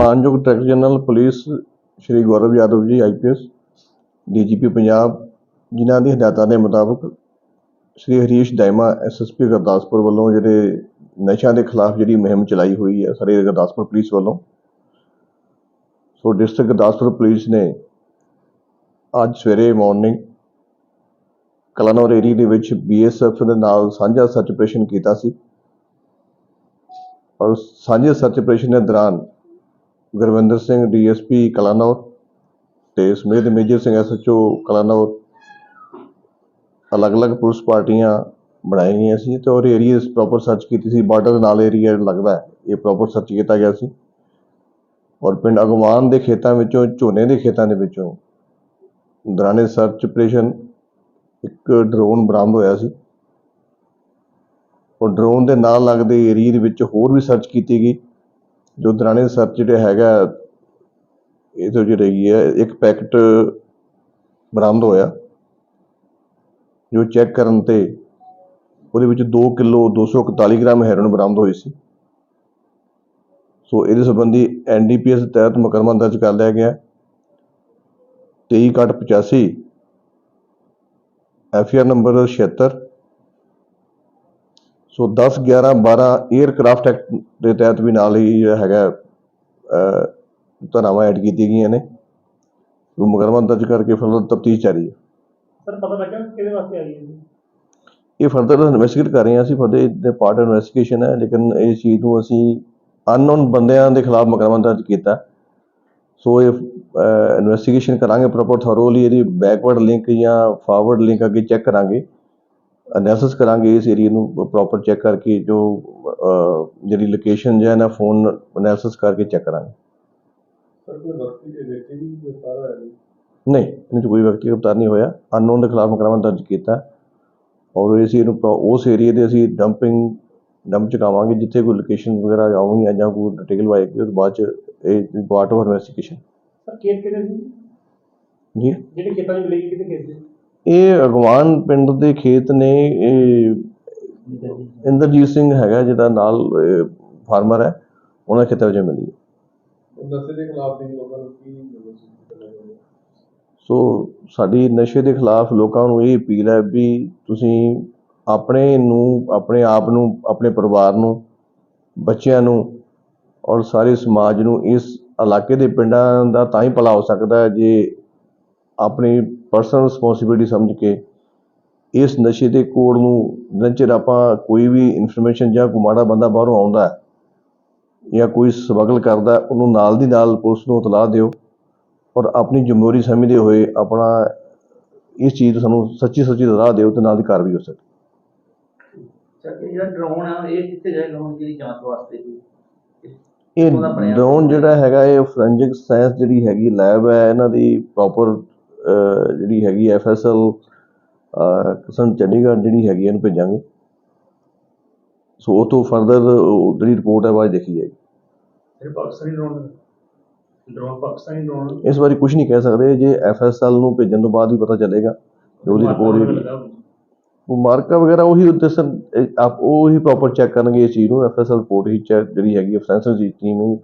ਮਾਨਯੋਗ director general police Shri Gaurav Yadav ji IPS DGP Punjab, ਜਿਨ੍ਹਾਂ ਦੀ ਹਦਾਇਤਾਂ ਦੇ ਮੁਤਾਬਕ ਸ਼੍ਰੀ ਹਰੀਸ਼ ਦਾਇਮਾ ਐਸਐਸਪੀ ਗੁਰਦਾਸਪੁਰ ਵੱਲੋਂ ਜਿਹੜੇ ਨਸ਼ਿਆਂ ਦੇ ਖਿਲਾਫ ਜਿਹੜੀ ਮੁਹਿੰਮ ਚਲਾਈ ਹੋਈ ਹੈ, ਸਾਰੇ ਗੁਰਦਾਸਪੁਰ ਪੁਲਿਸ ਵੱਲੋਂ। ਸੋ, ਡਿਸਟ੍ਰਿਕਟ ਗੁਰਦਾਸਪੁਰ ਪੁਲਿਸ ਨੇ ਅੱਜ ਸਵੇਰੇ ਮਾਰਨਿੰਗ ਕਲਾਨੌਰ ਏਰੀਆ ਦੇ ਵਿੱਚ ਬੀਐਸਐਫ ਦੇ ਨਾਲ ਸਾਂਝਾ ਸਰਚ ਆਪਰੇਸ਼ਨ ਕੀਤਾ ਸੀ। ਔਰ ਸਾਂਝੇ ਸਰਚ ਆਪਰੇਸ਼ਨ ਦੇ ਦੌਰਾਨ ਗੁਰਵਿੰਦਰ ਸਿੰਘ ਡੀਐਸਪੀ ਕਲਾਨੌਰ ਤੇ ਸਮੇਤ ਮੇਜਰ ਸਿੰਘ ਐਸਐਚਓ ਕਲਾਨੌਰ। ਅਲੱਗ-ਅਲੱਗ ਪੁਲਿਸ ਪਾਰਟੀਆਂ ਬਣਾਈਆਂ ਗਈਆਂ ਸੀ ਤੇ ਔਰ ਏਰੀਆ ਪ੍ਰੋਪਰ ਸਰਚ ਕੀਤੀ ਸੀ। ਬਾਰਡਰ ਦੇ ਨਾਲ ਏਰੀਆ ਲੱਗਦਾ ਹੈ, ਇਹ ਪ੍ਰੋਪਰ ਸਰਚ ਕੀਤਾ ਗਿਆ ਸੀ। ਔਰ ਪਿੰਡ ਅਗਵਾਨ ਦੇ ਖੇਤਾਂ ਵਿੱਚੋਂ, ਝੋਨੇ ਦੇ ਖੇਤਾਂ ਦੇ ਵਿੱਚੋਂ ਦੌਰਾਨੇ ਸਰਚ ਆਪਰੇਸ਼ਨ ਇੱਕ ਡਰੋਨ ਬਰਾਮਦ ਹੋਇਆ ਸੀ। ਔਰ ਡਰੋਨ ਦੇ ਨਾਲ ਲੱਗਦੇ ਏਰੀਆ ਦੇ ਵਿੱਚ ਹੋਰ ਵੀ ਸਰਚ ਕੀਤੀ ਗਈ। ਜੋ ਦੌਰਾਨੇ ਸਰ ਜਿਹੜਾ ਹੈਗਾ, ਇਹ ਤੋਂ ਜਿਹੜੀ ਹੈਗੀ ਹੈ, ਇੱਕ ਪੈਕਟ ਬਰਾਮਦ ਹੋਇਆ, ਜੋ ਚੈੱਕ ਕਰਨ ਤੇ ਉਹਦੇ ਵਿੱਚ 2 ਕਿਲੋ 241 ਗ੍ਰਾਮ ਹੈਰੋਇਨ ਬਰਾਮਦ ਹੋਈ ਸੀ। ਸੋ ਇਹਦੇ ਸੰਬੰਧੀ ਐਨਡੀਪੀਐਸ ਤਹਿਤ ਮੁਕੱਦਮਾ ਦਰਜ ਕਰ ਲਿਆ ਗਿਆ। 23 85 FR number 76 so 10 11 12 aircraft act ਦੇ ਤਹਿਤ ਵੀ ਨਾਲ ਹੀ ਜਿਹੜਾ ਹੈਗਾ ਧਾਰਾਵਾਂ ਐਡ ਕੀਤੀਆਂ ਗਈਆਂ ਨੇ। ਉਹ ਮੁਕੱਦਮਾ ਦਰਜ ਕਰਕੇ ਫਰਦਰ ਤਫਤੀਸ਼ ਜਾਰੀ ਹੈ। ਸਰ ਪਤਾ ਲੱਗਾ ਕਿਹਦੇ ਵਾਸਤੇ ਆਈ ਹੈ ਇਹ ਫਰਦਰ ਇਨਵੈਸਟੀਗੇਟ ਕਰ ਰਹੇ ਹਾਂ ਅਸੀਂ ਫਰਦਰ ਦੇ ਪਾਰਟ ਇਨਵੈਸਟੀਗੇਸ਼ਨ ਹੈ ਲੇਕਿਨ ਇਸ ਚੀਜ਼ ਨੂੰ ਅਸੀਂ ਅਨਨੋਨ ਬੰਦਿਆਂ ਦੇ ਖਿਲਾਫ ਮੁਕੱਦਮਾ ਦਰਜ ਕੀਤਾ। ਸੋ ਇਹ ਇਨਵੈਸਟੀਗੇਸ਼ਨ ਕਰਾਂਗੇ ਪ੍ਰੋਪਰ ਥੋਰੋਲੀ ਇਹਦੀ ਬੈਕਵਰਡ ਲਿੰਕ ਜਾਂ ਫਾਰਵਰਡ ਲਿੰਕ ਅੱਗੇ ਚੈੱਕ ਕਰਾਂਗੇ। ਅਨੈਲਿਸਿਸ ਕਰਾਂਗੇ ਇਸ ਏਰੀਆ ਨੂੰ ਪ੍ਰੋਪਰ ਚੈੱਕ ਕਰਕੇ ਜੋ ਜਿਹੜੀ ਲੋਕੇਸ਼ਨ ਜਾਂ ਨਾ ਫੋਨ ਅਨੈਲਿਸਿਸ ਕਰਕੇ ਚੈੱਕ ਕਰਾਂਗੇ। ਨਹੀਂ 'ਚ ਕੋਈ ਵਿਅਕਤੀ ਗ੍ਰਿਫਤਾਰ ਨਹੀਂ ਹੋਇਆ। ਅਨਨੋਨ ਦੇ ਖਿਲਾਫ ਮੁਕੱਦਮਾ ਦਰਜ ਕੀਤਾ। ਔਰ ਇਸ ਪ੍ਰੋ- ਉਸ ਏਰੀਆ ਦੇ ਅਸੀਂ ਡੰਪਿੰਗ ਡੰਪ ਚੁਕਾਵਾਂਗੇ ਜਿੱਥੇ ਕੋਈ ਲੋਕੇਸ਼ਨ ਵਗੈਰਾ ਆਉਣਗੀਆਂ ਜਾਂ ਕੋਈ ਡਿਟੇਲ ਵਾਏਗੀ ਉਸ ਬਾਅਦ ਚ ਇਹ ਪਾਰਟ ਆਫ ਇਨਵੈਸਟੀਗੇਸ਼ਨ ਸਰ ਖੇਤ ਕਿਹਦੇ ਜੀ? ਜਿਹੜੇ ਖੇਤਾਂ ਵਿੱਚ ਮਿਲੇਗੀ ਕਿਹਦੇ ਖੇਤ ਸੀ ਇਹ ਅਗਵਾਨ ਪਿੰਡ ਦੇ ਖੇਤ ਨੇ ਇਹ ਇੰਦਰਜੀਤ ਸਿੰਘ ਹੈਗਾ ਜਿਹਦਾ ਨਾਲ ਫਾਰਮਰ ਹੈ ਉਹਨਾਂ ਖੇਤਾਂ ਵਿੱਚ ਮਿਲੀ ਹੈ। ਨਸ਼ੇ ਦੇ ਖਿਲਾਫ ਵੀ ਲੋਕਾਂ ਨੂੰ ਕੀ ਮੈਸੇਜ ਕਰਨਾ ਚਾਹੁੰਦੇ ਸੋ ਸਾਡੀ ਨਸ਼ੇ ਦੇ ਖਿਲਾਫ ਲੋਕਾਂ ਨੂੰ ਇਹ ਅਪੀਲ ਹੈ ਵੀ ਤੁਸੀਂ ਆਪਣੇ ਨੂੰ ਆਪਣੇ ਆਪ ਨੂੰ ਆਪਣੇ ਪਰਿਵਾਰ ਨੂੰ ਬੱਚਿਆਂ ਨੂੰ ਔਰ ਸਾਰੇ ਸਮਾਜ ਨੂੰ ਇਸ ਇਲਾਕੇ ਦੇ ਪਿੰਡਾਂ ਦਾ ਤਾਂ ਹੀ ਭਲਾ ਹੋ ਸਕਦਾ ਹੈ ਜੇ ਆਪਣੀ ਪਰਸਨਲ ਰਿਸਪੌਂਸਿਬਿਲਟੀ ਸਮਝ ਕੇ ਇਸ ਨਸ਼ੇ ਦੇ ਕੋਡ ਨੂੰ ਜਿੰਨਾ ਚਿਰ ਆਪਾਂ ਕੋਈ ਵੀ ਇਨਫੋਰਮੇਸ਼ਨ ਜਾਂ ਕੋਈ ਮਾੜਾ ਬੰਦਾ ਬਾਹਰੋਂ ਆਉਂਦਾ ਹੈ ਜਾਂ ਕੋਈ ਸਮਗਲ ਕਰਦਾ ਉਹਨੂੰ ਨਾਲ ਦੀ ਨਾਲ ਪੁਲਿਸ ਨੂੰ ਇਤਲਾਹ ਦਿਓ ਔਰ ਆਪਣੀ ਜ਼ਿੰਮੇਵਾਰੀ ਸਮਝਦੇ ਹੋਏ ਆਪਣਾ ਇਸ ਚੀਜ਼ ਤੋਂ ਸਾਨੂੰ ਸੱਚੀ ਸੱਚੀ ਰਾਹ ਦਿਓ ਤੇ ਨਾਲ ਦੀ ਕਾਰਵਾਈ ਹੋ ਸਕੇ। ਇਹ ਜਿਹੜਾ ਡਰੋਨ ਆ ਇਹ ਕਿੱਥੇ ਜਾਏਗਾ ਹੁਣ ਜਿਹੜੀ ਜਾਂਚ ਵਾਸਤੇ ਜੀ ਇਹ ਉਹਦਾ ਬਣਿਆ ਡਰੋਨ ਜਿਹੜਾ ਹੈਗਾ ਇਹ ਫੋਰੈਂਸਿਕ ਸਾਇੰਸ ਜਿਹੜੀ ਹੈਗੀ ਲੈਬ ਹੈ ਇਹਨਾਂ ਦੀ ਪ੍ਰੋਪਰ ਜਿਹੜੀ ਹੈਗੀ ਐਫਐਸਐਲ ਕਿਸਮ ਚੰਡੀਗੜ੍ਹ ਜਿਹੜੀ ਹੈਗੀ ਇਹਨੂੰ ਭੇਜਾਂਗੇ। ਸੋ ਉਹ ਤੋਂ ਫਰਦਰ ਜਿਹੜੀ ਰਿਪੋਰਟ ਹੈ ਬਾਅਦ ਦੇਖੀ ਜਾਏਗੀ। ਇਹ Pakistani drone drone Pakistani drone ਇਸ ਬਾਰੇ ਕੁਝ ਨਹੀਂ ਕਹਿ ਸਕਦੇ। ਜੇ ਐਫਐਸਐਲ ਨੂੰ ਭੇਜਣ ਤੋਂ ਬਾਅਦ ਹੀ ਪਤਾ ਚੱਲੇਗਾ ਜੋ ਉਹਦੀ ਰਿਪੋਰਟ ਉਹ ਮਾਰਕਾ ਵਗੈਰਾ ਉਹੀ ਇਹ ਆਪ ਉਹ ਪ੍ਰੋਪਰ ਚੈੱਕ ਕਰਨਗੇ ਇਸ ਚੀਜ਼ ਨੂੰ। ਐਫਐਸਐਲ ਰਿਪੋਰਟ ਹੀ ਚੈੱਕ ਜਿਹੜੀ ਹੈਗੀ ਫੋਰੈਂਸਿਕ ਦੀ ਟੀਮ ਹੀ